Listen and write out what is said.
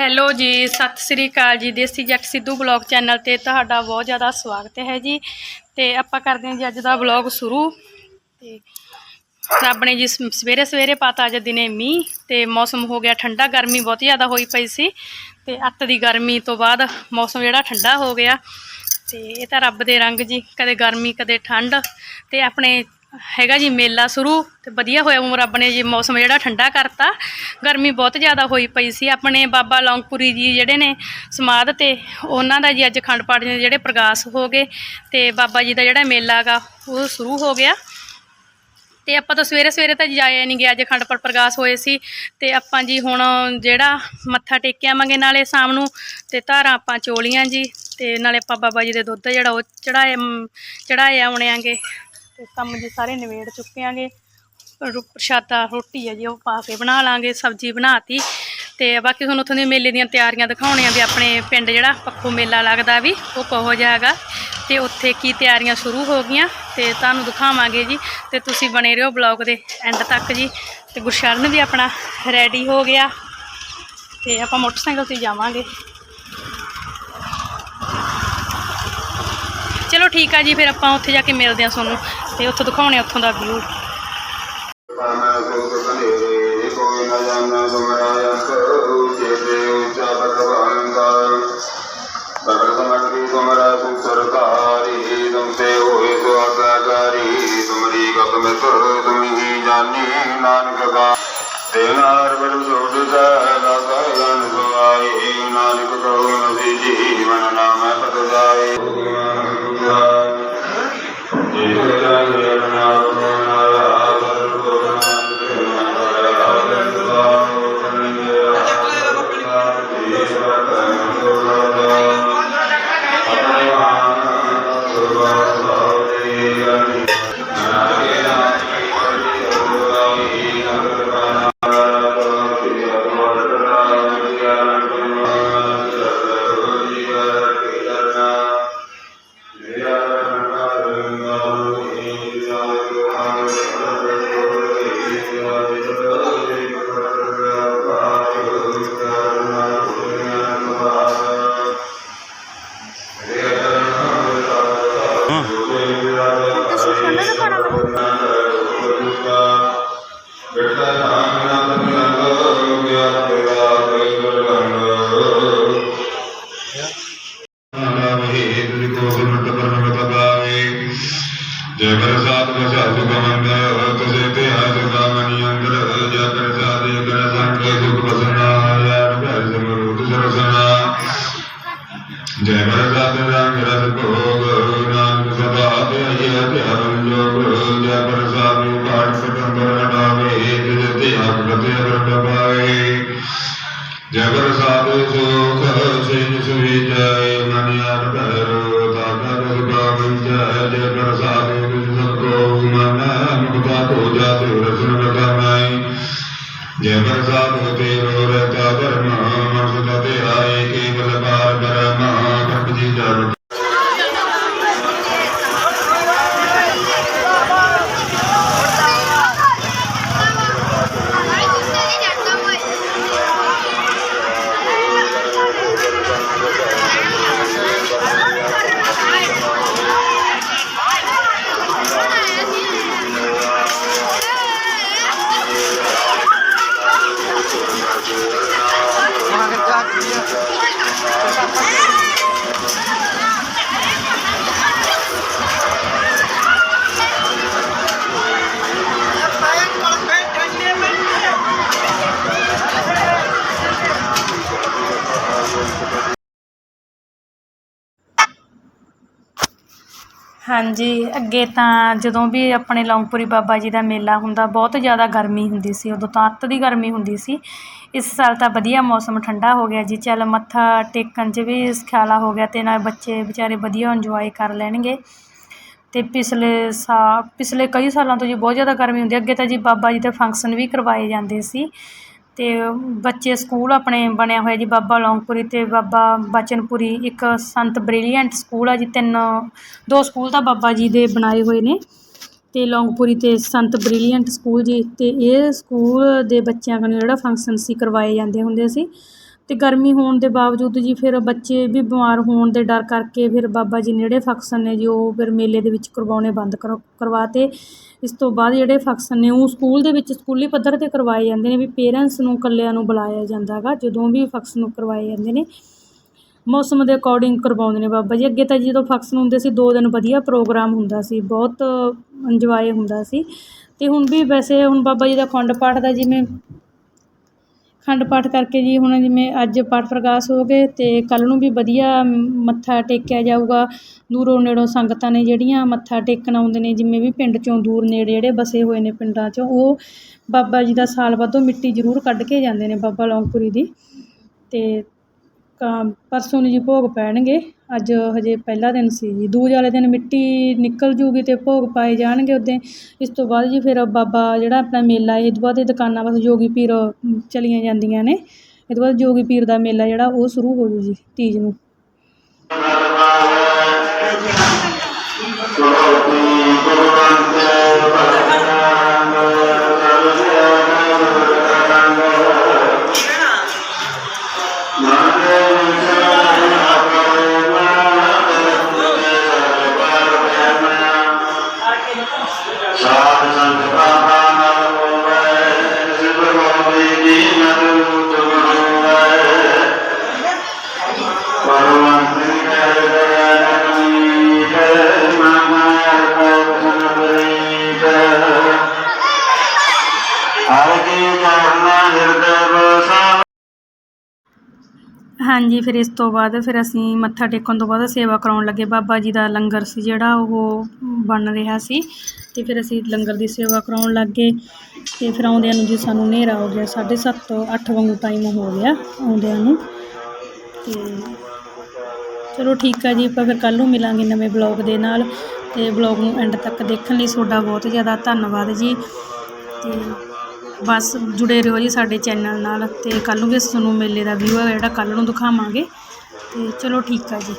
Hello ਜੀ, ਸਤਿ ਸ੍ਰੀ ਅਕਾਲ ਜੀ, ਦੇਸੀ ਜੱਟ ਸਿੱਧੂ ਬਲੌਗ ਚੈਨਲ ਤੇ ਤੁਹਾਡਾ ਬਹੁਤ ਜ਼ਿਆਦਾ ਸਵਾਗਤ ਹੈ ਜੀ। ਤੇ ਆਪਾਂ ਕਰਦੇ ਹਾਂ ਜੀ ਅੱਜ ਦਾ ਬਲੌਗ ਸ਼ੁਰੂ। ਤੇ ਰੱਬ ਨੇ ਜੀ ਸ- ਸਵੇਰੇ ਸਵੇਰੇ ਪਾਤਾ ਅੱਜ ਦਿਨੇ ਮੀਂਹ, ਤੇ ਮੌਸਮ ਹੋ ਗਿਆ ਠੰਡਾ, ਗਰਮੀ ਬਹੁਤ ਜ਼ਿਆਦਾ ਹੋਈ ਪਈ ਸੀ। ਤੇ ਅੱਤ ਦੀ ਗਰਮੀ ਤੋਂ ਬਾਅਦ ਮੌਸਮ ਜਿਹੜਾ ਠੰਡਾ ਹੋ ਗਿਆ। ਤੇ ਇਹ ਤਾਂ ਰੱਬ ਦੇ ਰੰਗ ਜੀ, ਕਦੇ ਗਰਮੀ, ਕਦੇ ਠੰਡ। ਤੇ ਆਪਣੇ ਹੈਗਾ ਜੀ ਮੇਲਾ ਸ਼ੁਰੂ ਤੇ ਵਧੀਆ ਹੋਇਆ ਊਂ ਰੱਬ ਨੇ ਜੀ ਮੌਸਮ ਜਿਹੜਾ ਠੰਡਾ ਕਰਤਾ। ਗਰਮੀ ਬਹੁਤ ਜ਼ਿਆਦਾ ਹੋਈ ਪਈ ਸੀ। ਆਪਣੇ ਬਾਬਾ ਲੌਂਗਪੁਰੀ ਜੀ ਜਿਹੜੇ ਨੇ ਸਮਾਧ ਤੇ, ਉਹਨਾਂ ਦਾ ਜੀ ਅੱਜ ਖੰਡ ਪਾਠ ਦੇ ਜਿਹੜੇ ਪ੍ਰਕਾਸ਼ ਹੋ ਗਏ ਤੇ ਬਾਬਾ ਜੀ ਦਾ ਜਿਹੜਾ ਮੇਲਾ ਹੈਗਾ ਉਹ ਸ਼ੁਰੂ ਹੋ ਗਿਆ। ਤੇ ਆਪਾਂ ਤਾਂ ਸਵੇਰੇ ਸਵੇਰੇ ਤਾਂ ਜਾਇਆ ਨਹੀਂ ਗਿਆ ਅੱਜ ਖੰਡ ਪਾਠ ਪ੍ਰਕਾਸ਼ ਹੋਏ ਸੀ। ਤੇ ਆਪਾਂ ਜੀ ਹੁਣ ਜਿਹੜਾ ਮੱਥਾ ਟੇਕ ਆਵਾਂਗੇ ਨਾਲੇ ਸ਼ਾਮ ਨੂੰ ਤੇ ਧਾਰਾਂ ਆਪਾਂ ਚੋਲੀਆਂ ਜੀ ਤੇ ਨਾਲੇ ਆਪਾਂ ਬਾਬਾ ਜੀ ਦੇ ਦੁੱਧ ਜਿਹੜਾ ਉਹ ਚੜਾਏ ਚੜਾਏ ਆਉਣੇ ਆਂਗੇ। ਤੇ ਕੰਮ ਜੀ ਸਾਰੇ ਨਿਬੇੜ ਚੁੱਕੇ ਆਂਗੇ। ਪ੍ਰਸ਼ਾਦਾ ਰੋਟੀ ਹੈ ਜੀ, ਉਹ ਪਾ ਕੇ ਬਣਾ ਲਾਂਗੇ, ਸਬਜ਼ੀ ਬਣਾਤੀ। ਤੇ ਬਾਕੀ ਤੁਹਾਨੂੰ ਉੱਥੋਂ ਦੇ ਮੇਲੇ ਦੀਆਂ ਤਿਆਰੀਆਂ ਦਿਖਾਉਣੀਆਂ ਵੀ ਆਪਣੇ ਪਿੰਡ ਜਿਹੜਾ ਪੱਖੋ ਮੇਲਾ ਲੱਗਦਾ ਵੀ, ਉਹ ਕਹੋ ਜਾਏਗਾ ਤੇ ਉੱਥੇ ਕੀ ਤਿਆਰੀਆਂ ਸ਼ੁਰੂ ਹੋ ਗਈਆਂ, ਤੇ ਤੁਹਾਨੂੰ ਦਿਖਾਵਾਂਗੇ ਜੀ। ਤੇ ਤੁਸੀਂ ਬਣੇ ਰਹੋ ਬਲੌਗ ਦੇ ਐਂਡ ਤੱਕ ਜੀ। ਤੇ ਗੁਰਸ਼ਰਨ ਵੀ ਆਪਣਾ ਰੈਡੀ ਹੋ ਗਿਆ। ਤੇ ਆਪਾਂ ਮੋਟਰਸਾਈਕਲ ਤੇ ਜਾਵਾਂਗੇ। ਚਲੋ ਠੀਕ ਆ ਜੀ, ਫਿਰ ਆਪਾਂ ਉੱਥੇ ਜਾ ਕੇ ਮਿਲਦੇ ਹਾਂ ਤੁਹਾਨੂੰ। ਤੇ ਉੱਥੋਂ ਦਿਖਾਉਣੇ ਉੱਥੋਂ ਦਾ ਵਿਊ ਪਾਣਾ ਸੁਖ ਕਨੇਰੇ ਦਾ ਸਗਲ ਸਮਗਰੀ ਹੋਏ ਸੋ ਆਗਾਕਾਰੀ ਤੁਮਰੀ ਗਤ ਮੈਂ ਤੁਰ ਤੁਮੀ ਹੀ ਸੁਆਈ ਨਾਨਕ ਕਹੋ ਨਸੀ ਜੀਵਨ ਨਾਮ ਪਤ ਜਾਏ ਜੈ ਜੈ ਪ੍ਰਸਾਦ ਰੰਗ ਰਸ ਭੋਗ, ਨਾਨਕ ਸਦਾ ਤੇ ਅਜੇ ਧਿਆਨ ਜੋਗ, ਜੈ ਪ੍ਰਸਾਦ ਪਾਠ ਸਤੰਬਰ ਹਟਾਵੇ ਜਿਸ ਤੇ ਹੱਕ ਬਤੇ ਅਵਰ ਪਾਏ ਜੈ ਪ੍ਰਸਾਦ ਸੁਖ ਸਿੰਘ ਸੁਹੀ ਜੈ ਮਨ ਆਪ ਭੈਰੋ ਤਾਕਾ ਰਸਗਾ ਵਿਚੈ ਜੈ ਪ੍ਰਸਾਦ ਵਿਜ ਸਭ ਕੋ ਮਨ ਮੁਕਤਾ ਹੋ ਜਾ ਤੇ ਰਸਨ ਬਤਾਈ ਜੈ ਪ੍ਰਸਾਦ ਤੇ ਰੋ, ਰਤਾ ਧਰਮ ਮਨ ਸੁਤਾ ਤੇ ਆਏ, ਕੇਵਲ ਪਾਰ ਬ੍ਰਹਮ Armadillo ਹਾਂਜੀ, ਅੱਗੇ ਤਾਂ ਜਦੋਂ ਵੀ ਆਪਣੇ ਲੌਂਗਪੁਰੀ ਬਾਬਾ ਜੀ ਦਾ ਮੇਲਾ ਹੁੰਦਾ, ਬਹੁਤ ਜ਼ਿਆਦਾ ਗਰਮੀ ਹੁੰਦੀ ਸੀ, ਉਦੋਂ ਤਾਂ ਅੱਤ ਦੀ ਗਰਮੀ ਹੁੰਦੀ ਸੀ। ਇਸ ਸਾਲ ਤਾਂ ਵਧੀਆ ਮੌਸਮ ਠੰਡਾ ਹੋ ਗਿਆ ਜੀ, ਚੱਲ ਮੱਥਾ ਟੇਕਣ 'ਚ ਵੀ ਖਿਆਲਾ ਹੋ ਗਿਆ ਅਤੇ ਨਾਲ ਬੱਚੇ ਵਿਚਾਰੇ ਵਧੀਆ ਇੰਜੋਏ ਕਰ ਲੈਣਗੇ। ਅਤੇ ਪਿਛਲੇ ਸਾ, ਪਿਛਲੇ ਕਈ ਸਾਲਾਂ ਤੋਂ ਜੀ ਬਹੁਤ ਜ਼ਿਆਦਾ ਗਰਮੀ ਹੁੰਦੀ, ਅੱਗੇ ਤਾਂ ਜੀ ਬਾਬਾ ਜੀ ਦੇ ਫੰਕਸ਼ਨ ਵੀ ਕਰਵਾਏ ਜਾਂਦੇ ਸੀ। ਅਤੇ ਬੱਚੇ ਸਕੂਲ ਆਪਣੇ ਬਣਿਆ ਹੋਇਆ ਜੀ, ਬਾਬਾ ਲੌਂਗਪੁਰੀ ਅਤੇ ਬਾਬਾ ਬਚਨਪੁਰੀ, ਇੱਕ ਸੰਤ ਬ੍ਰਿਲੀਅੰਟ ਸਕੂਲ ਆ ਜੀ, ਤਿੰਨ, ਦੋ ਸਕੂਲ ਤਾਂ ਬਾਬਾ ਜੀ ਦੇ ਬਣਾਏ ਹੋਏ ਨੇ ਅਤੇ ਲੌਂਗਪੁਰੀ ਅਤੇ ਸੰਤ ਬ੍ਰਿਲੀਅੰਟ ਸਕੂਲ ਜੀ ਅਤੇ ਇਹ ਸਕੂਲ ਦੇ ਬੱਚਿਆਂ ਕਨੀ ਜਿਹੜਾ ਫੰਕਸ਼ਨ ਸੀ, ਕਰਵਾਏ ਜਾਂਦੇ ਹੁੰਦੇ ਸੀ। ਅਤੇ ਗਰਮੀ ਹੋਣ ਦੇ ਬਾਵਜੂਦ ਜੀ ਫਿਰ ਬੱਚੇ ਵੀ ਬਿਮਾਰ ਹੋਣ ਦੇ ਡਰ ਕਰਕੇ ਫਿਰ ਬਾਬਾ ਜੀ ਨੇ ਜਿਹੜੇ ਫੰਕਸ਼ਨ ਨੇ ਜੀ, ਉਹ ਫਿਰ ਮੇਲੇ ਦੇ ਵਿੱਚ ਕਰਵਾਉਣੇ ਬੰਦ ਕਰ ਕਰਵਾ ਕਰਵਾਤੇ। ਇਸ ਤੋਂ ਬਾਅਦ ਜਿਹੜੇ ਫੰਕਸ਼ਨ ਨੇ, ਉਹ ਸਕੂਲ ਦੇ ਵਿੱਚ ਸਕੂਲੀ ਪੱਧਰ 'ਤੇ ਕਰਵਾਏ ਜਾਂਦੇ ਨੇ ਵੀ ਪੇਰੈਂਟਸ ਨੂੰ ਇਕੱਲਿਆਂ ਨੂੰ ਬੁਲਾਇਆ ਜਾਂਦਾ ਹੈਗਾ ਜਦੋਂ ਵੀ ਫੰਕਸ਼ਨ ਕਰਵਾਏ ਜਾਂਦੇ ਨੇ। ਮੌਸਮ ਦੇ ਅਕੋਰਡਿੰਗ ਕਰਵਾਉਂਦੇ ਨੇ ਬਾਬਾ ਜੀ। ਅੱਗੇ ਤਾਂ ਜਦੋਂ ਫੰਕਸ਼ਨ ਹੁੰਦੇ ਸੀ, ਦੋ ਦਿਨ ਵਧੀਆ ਪ੍ਰੋਗਰਾਮ ਹੁੰਦਾ ਸੀ, ਬਹੁਤ ਇੰਜੋਏ ਹੁੰਦਾ ਸੀ। ਅਤੇ ਹੁਣ ਵੀ ਵੈਸੇ ਹੁਣ ਬਾਬਾ ਜੀ ਦਾ ਅਖੰਡ ਪਾਠ ਦਾ ਜਿਵੇਂ ਅਖੰਡ ਪਾਠ ਕਰਕੇ ਜੀ ਹੁਣ ਜਿਵੇਂ ਅੱਜ ਪਾਠ ਪ੍ਰਕਾਸ਼ ਹੋ ਗਏ ਅਤੇ ਕੱਲ੍ਹ ਨੂੰ ਵੀ ਵਧੀਆ ਮੱਥਾ ਟੇਕਿਆ ਜਾਊਗਾ। ਦੂਰੋਂ ਨੇੜੋਂ ਸੰਗਤਾਂ ਨੇ ਜਿਹੜੀਆਂ ਮੱਥਾ ਟੇਕਣ ਆਉਂਦੇ ਨੇ, ਜਿਵੇਂ ਵੀ ਪਿੰਡ 'ਚੋਂ ਦੂਰ ਨੇੜੇ ਜਿਹੜੇ ਵਸੇ ਹੋਏ ਨੇ ਪਿੰਡਾਂ 'ਚੋਂ, ਉਹ ਬਾਬਾ ਜੀ ਦਾ ਸਾਲ ਬਾਅਦੋਂ ਮਿੱਟੀ ਜ਼ਰੂਰ ਕੱਢ ਕੇ ਜਾਂਦੇ ਨੇ ਬਾਬਾ ਲੌਂਗਪੁਰੀ ਦੀ। ਅਤੇ ਕ ਪਰਸੋਂ ਨੂੰ ਜੀ ਭੋਗ ਪੈਣਗੇ। ਅੱਜ ਹਜੇ ਪਹਿਲਾ ਦਿਨ ਸੀ ਜੀ। ਦੂਜ ਵਾਲੇ ਦਿਨ ਮਿੱਟੀ ਨਿਕਲ ਜੂਗੀ ਅਤੇ ਭੋਗ ਪਾਏ ਜਾਣਗੇ ਉੱਦਾਂ ਇਸ ਤੋਂ ਬਾਅਦ ਜੀ ਫਿਰ ਬਾਬਾ ਜਿਹੜਾ ਆਪਣਾ ਮੇਲਾ ਇਹ ਤੋਂ ਬਾਅਦ ਇਹ ਦੁਕਾਨਾਂ ਬਸ ਜੋਗੀ ਪੀਰ ਚਲੀਆਂ ਜਾਂਦੀਆਂ ਨੇ। ਇਹ ਤੋਂ ਬਾਅਦ ਜੋਗੀ ਪੀਰ ਦਾ ਮੇਲਾ ਜਿਹੜਾ ਉਹ ਸ਼ੁਰੂ ਹੋ ਜੂ ਜੀ ਤੀਜ ਨੂੰ। ਸਾਧ ਸਿਵ ਗੋਬੀ ਜੀ ਨਰ ਹਾਂਜੀ, ਫਿਰ ਇਸ ਤੋਂ ਬਾਅਦ ਫਿਰ ਅਸੀਂ ਮੱਥਾ ਟੇਕਣ ਤੋਂ ਬਾਅਦ ਸੇਵਾ ਕਰਾਉਣ ਲੱਗੇ। ਬਾਬਾ ਜੀ ਦਾ ਲੰਗਰ ਸੀ ਜਿਹੜਾ ਉਹ ਬਣ ਰਿਹਾ ਸੀ ਅਤੇ ਫਿਰ ਅਸੀਂ ਲੰਗਰ ਦੀ ਸੇਵਾ ਕਰਾਉਣ ਲੱਗ ਗਏ ਅਤੇ ਫਿਰ ਆਉਂਦਿਆਂ ਨੂੰ ਜੀ ਸਾਨੂੰ ਹਨੇਰਾ ਹੋ ਗਿਆ, ਸਾਢੇ ਸੱਤ ਤੋਂ ਅੱਠ ਵਾਂਗੂ ਟਾਈਮ ਹੋ ਗਿਆ ਆਉਂਦਿਆਂ ਨੂੰ। ਅਤੇ ਚਲੋ ਠੀਕ ਆ ਜੀ, ਆਪਾਂ ਫਿਰ ਕੱਲ੍ਹ ਨੂੰ ਮਿਲਾਂਗੇ ਨਵੇਂ ਬਲੌਗ ਦੇ ਨਾਲ ਅਤੇ ਬਲੌਗ ਨੂੰ ਐਂਡ ਤੱਕ ਦੇਖਣ ਲਈ ਤੁਹਾਡਾ ਬਹੁਤ ਜ਼ਿਆਦਾ ਧੰਨਵਾਦ ਜੀ। ਅਤੇ ਬਸ ਜੁੜੇ ਰਹੋ ਜੀ ਸਾਡੇ ਚੈਨਲ ਨਾਲ ਅਤੇ ਕੱਲ੍ਹ ਨੂੰ ਵੀ ਅਸੀਂ ਤੁਹਾਨੂੰ ਮੇਲੇ ਦਾ ਵਿਊ ਹੈ ਜਿਹੜਾ ਕੱਲ੍ਹ ਨੂੰ ਦਿਖਾਵਾਂਗੇ। ਅਤੇ ਚਲੋ ਠੀਕ ਆ ਜੀ।